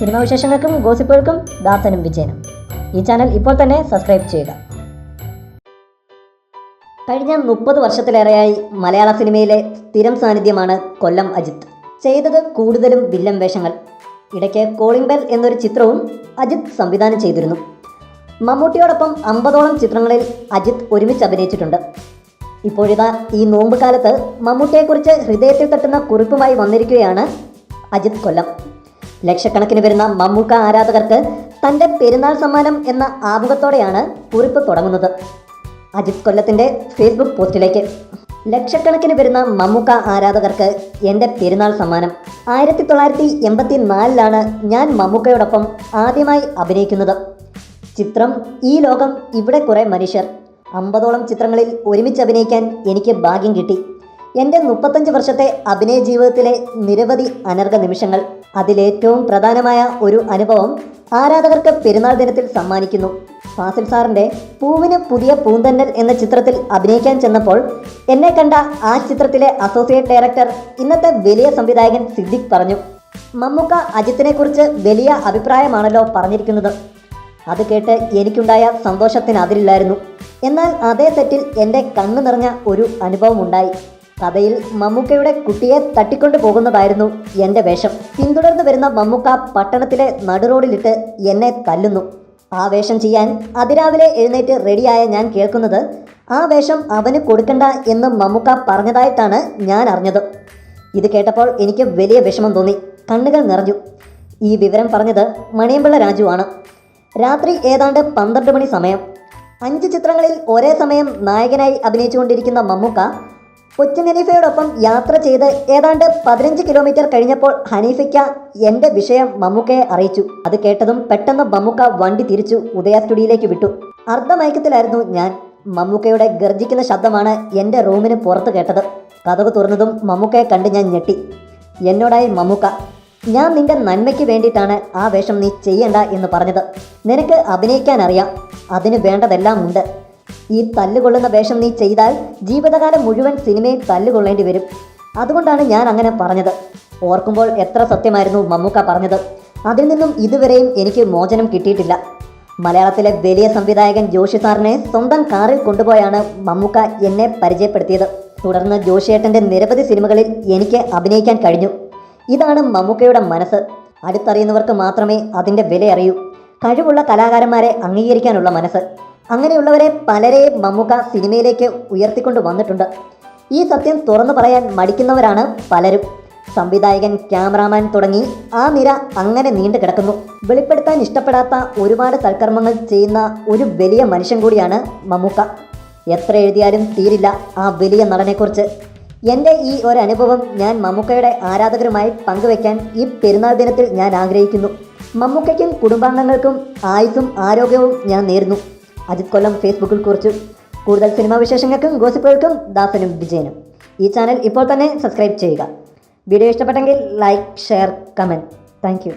Cinema വിശേഷങ്ങൾക്കും ഗോസിപ്പുകൾക്കും ദാസനും വിജയനും. ഈ channel ഇപ്പോൾ തന്നെ സബ്സ്ക്രൈബ് ചെയ്യുക. കഴിഞ്ഞ മുപ്പത് വർഷത്തിലേറെയായി മലയാള സിനിമയിലെ സ്ഥിരം സാന്നിധ്യമാണ് കൊല്ലം അജിത്ത് ചെയ്തത് കൂടുതലും വില്ലൻ വേഷങ്ങൾ. ഇടയ്ക്ക് കോളിംഗ് ബെൽ എന്നൊരു ചിത്രവും അജിത്ത് സംവിധാനം ചെയ്തിരുന്നു. മമ്മൂട്ടിയോടൊപ്പം അമ്പതോളം ചിത്രങ്ങളിൽ അജിത്ത് ഒരുമിച്ച് അഭിനയിച്ചിട്ടുണ്ട്. ഇപ്പോഴിതാ ഈ നോമ്പ് കാലത്ത് മമ്മൂട്ടിയെക്കുറിച്ച് ഹൃദയത്തിൽ തട്ടുന്ന കുറിപ്പുമായി വന്നിരിക്കുകയാണ് അജിത് കൊല്ലം. ലക്ഷക്കണക്കിന് വരുന്ന മമ്മൂക്ക ആരാധകർക്ക് തന്റെ പെരുന്നാൾ സമ്മാനം എന്ന ആമുഖത്തോടെയാണ് കുറിപ്പ് തുടങ്ങുന്നത്. അജിത് കൊല്ലത്തിന്റെ ഫേസ്ബുക്ക് പോസ്റ്റിലേക്ക്. ലക്ഷക്കണക്കിന് വരുന്ന മമ്മൂക്ക ആരാധകർക്ക് എന്റെ പെരുന്നാൾ സമ്മാനം. ആയിരത്തി തൊള്ളായിരത്തി എൺപത്തി നാലിലാണ് ഞാൻ മമ്മൂക്കയോടൊപ്പം ആദ്യമായി അഭിനയിക്കുന്നത്. ചിത്രം ഈ ലോകം ഇവിടെ കുറേ മനുഷ്യർ. അമ്പതോളം ചിത്രങ്ങളിൽ ഒരുമിച്ച് അഭിനയിക്കാൻ എനിക്ക് ഭാഗ്യം കിട്ടി. എന്റെ മുപ്പത്തഞ്ച് വർഷത്തെ അഭിനയ ജീവിതത്തിലെ നിരവധി അനർഘ നിമിഷങ്ങൾ. അതിലേറ്റവും പ്രധാനമായ ഒരു അനുഭവം ആരാധകർക്ക് പെരുന്നാൾ ദിനത്തിൽ സമ്മാനിക്കുന്നു. ഫാസിൽ സാറിന്റെ പൂവിന് പുതിയ പൂന്തന്നൽ എന്ന ചിത്രത്തിൽ അഭിനയിക്കാൻ ചെന്നപ്പോൾ എന്നെ കണ്ട ആ ചിത്രത്തിലെ അസോസിയേറ്റ് ഡയറക്ടർ ഇന്നത്തെ വലിയ സംവിധായകൻ സിദ്ദിഖ് പറഞ്ഞു മമ്മൂക്ക അജിത്തിനെക്കുറിച്ച് വലിയ അഭിപ്രായമാണല്ലോ പറഞ്ഞിരിക്കുന്നത്. അത് കേട്ട് എനിക്കുണ്ടായ സന്തോഷത്തിന് അതിലില്ലായിരുന്നു എന്നാൽ അതേ സെറ്റിൽ എന്റെ കണ്ണു നിറഞ്ഞ ഒരു അനുഭവം ഉണ്ടായി കഥയിൽ മമ്മൂക്കയുടെ കുട്ടിയെ തട്ടിക്കൊണ്ടു പോകുന്നതായിരുന്നു എന്റെ വേഷം. പിന്തുടർന്ന് വരുന്ന മമ്മൂക്ക പട്ടണത്തിലെ നടുറോഡിലിട്ട് എന്നെ തല്ലുന്നു. ആ വേഷം ചെയ്യാൻ അതിരാവിലെ എഴുന്നേറ്റ് റെഡിയായ ഞാൻ കേൾക്കുന്നത് ആ വേഷം അവന് കൊടുക്കണ്ട എന്ന് മമ്മൂക്ക പറഞ്ഞതായിട്ടാണ് ഞാൻ അറിഞ്ഞത്. ഇത് കേട്ടപ്പോൾ എനിക്ക് വലിയ വിഷമം തോന്നി. കണ്ണുകൾ നിറഞ്ഞു. ഈ വിവരം പറഞ്ഞത് മണിയമ്പിള്ള രാജുവാണ് രാത്രി ഏതാണ്ട് പന്ത്രണ്ട് മണി സമയം. അഞ്ച് ചിത്രങ്ങളിൽ ഒരേ സമയം നായകനായി അഭിനയിച്ചുകൊണ്ടിരിക്കുന്ന മമ്മൂക്ക കൊച്ചിൻ ഹനീഫയോടൊപ്പം യാത്ര ചെയ്ത് ഏതാണ്ട് പതിനഞ്ച് കിലോമീറ്റർ കഴിഞ്ഞപ്പോൾ ഹനീഫയ്ക്ക എന്റെ വിഷയം മമ്മൂക്കയെ അറിയിച്ചു. അത് കേട്ടതും പെട്ടെന്ന് മമ്മൂക്ക വണ്ടി തിരിച്ചു ഉദയ സ്റ്റുഡിയോയിലേക്ക് വിട്ടു. അർദ്ധമയക്കത്തിലായിരുന്നു ഞാൻ. മമ്മൂക്കയുടെ ഗർജിക്കുന്ന ശബ്ദമാണ് എന്റെ റൂമിന് പുറത്ത് കേട്ടത്. കഥവ് തുറന്നതും മമ്മൂക്കയെ കണ്ട് ഞാൻ ഞെട്ടി. എന്നോടായി മമ്മൂക്ക ഞാൻ നിന്റെ നന്മയ്ക്ക് വേണ്ടിയിട്ടാണ് ആ വേഷം നീ ചെയ്യണ്ട എന്ന് പറഞ്ഞത്. നിനക്ക് അഭിനയിക്കാൻ അറിയാം. അതിന് വേണ്ടതെല്ലാം ഉണ്ട്. ഈ തല്ലുകൊള്ളുന്ന വേഷം നീ ചെയ്താൽ ജീവിതകാലം മുഴുവൻ സിനിമയിൽ തല്ലുകൊള്ളേണ്ടി വരും. അതുകൊണ്ടാണ് ഞാൻ അങ്ങനെ പറഞ്ഞത്. ഓർക്കുമ്പോൾ എത്ര സത്യമായിരുന്നു മമ്മൂക്ക പറഞ്ഞത്. അതിൽ നിന്നും ഇതുവരെയും എനിക്ക് മോചനം കിട്ടിയിട്ടില്ല. മലയാളത്തിലെ വലിയ സംവിധായകൻ ജോഷി സാറിനെ സ്വന്തം കാറിൽ കൊണ്ടുപോയാണ് മമ്മൂക്ക എന്നെ പരിചയപ്പെടുത്തിയത്. തുടർന്ന് ജോഷിയേട്ടന്റെ നിരവധി സിനിമകളിൽ എനിക്ക് അഭിനയിക്കാൻ കഴിഞ്ഞു. ഇതാണ് മമ്മൂക്കയുടെ മനസ്സ്. അടുത്തറിയുന്നവർക്ക് മാത്രമേ അതിന്റെ വില അറിയൂ കഴിവുള്ള കലാകാരന്മാരെ അംഗീകരിക്കാനുള്ള മനസ്സ്. അങ്ങനെയുള്ളവരെ പലരെയും മമ്മൂക്ക സിനിമയിലേക്ക് ഉയർത്തിക്കൊണ്ട് വന്നിട്ടുണ്ട്. ഈ സത്യം തുറന്നു പറയാൻ മടിക്കുന്നവരാണ് പലരും. സംവിധായകൻ ക്യാമറാമാൻ തുടങ്ങി ആ നിര അങ്ങനെ നീണ്ടു കിടക്കുന്നു. വെളിപ്പെടുത്താൻ ഇഷ്ടപ്പെടാത്ത ഒരുപാട് സൽക്കർമ്മങ്ങൾ ചെയ്യുന്ന ഒരു വലിയ മനുഷ്യൻ കൂടിയാണ് മമ്മൂക്ക. എത്ര എഴുതിയാലും തീരില്ല ആ വലിയ നടനെക്കുറിച്ച്. എന്റെ ഈ ഒരു അനുഭവം ഞാൻ മമ്മൂക്കയുടെ ആരാധകരുമായി പങ്കുവയ്ക്കാൻ ഈ പെരുന്നാൾ ദിനത്തിൽ ഞാൻ ആഗ്രഹിക്കുന്നു. മമ്മൂക്കയ്ക്കും കുടുംബാംഗങ്ങൾക്കും ആയുസ്സും ആരോഗ്യവും ഞാൻ നേരുന്നു. അജിത് കൊല്ലം ഫേസ്ബുക്കിൽ കുറിച്ചു കൂടുതൽ സിനിമാ വിശേഷങ്ങൾക്കും ഗോസിപ്പുകൾക്കും ദാസനും വിജയനും. ഈ ചാനൽ ഇപ്പോൾ തന്നെ സബ്സ്ക്രൈബ് ചെയ്യുക. വീഡിയോ ഇഷ്ടപ്പെട്ടെങ്കിൽ ലൈക്ക് ഷെയർ കമന്റ്. താങ്ക്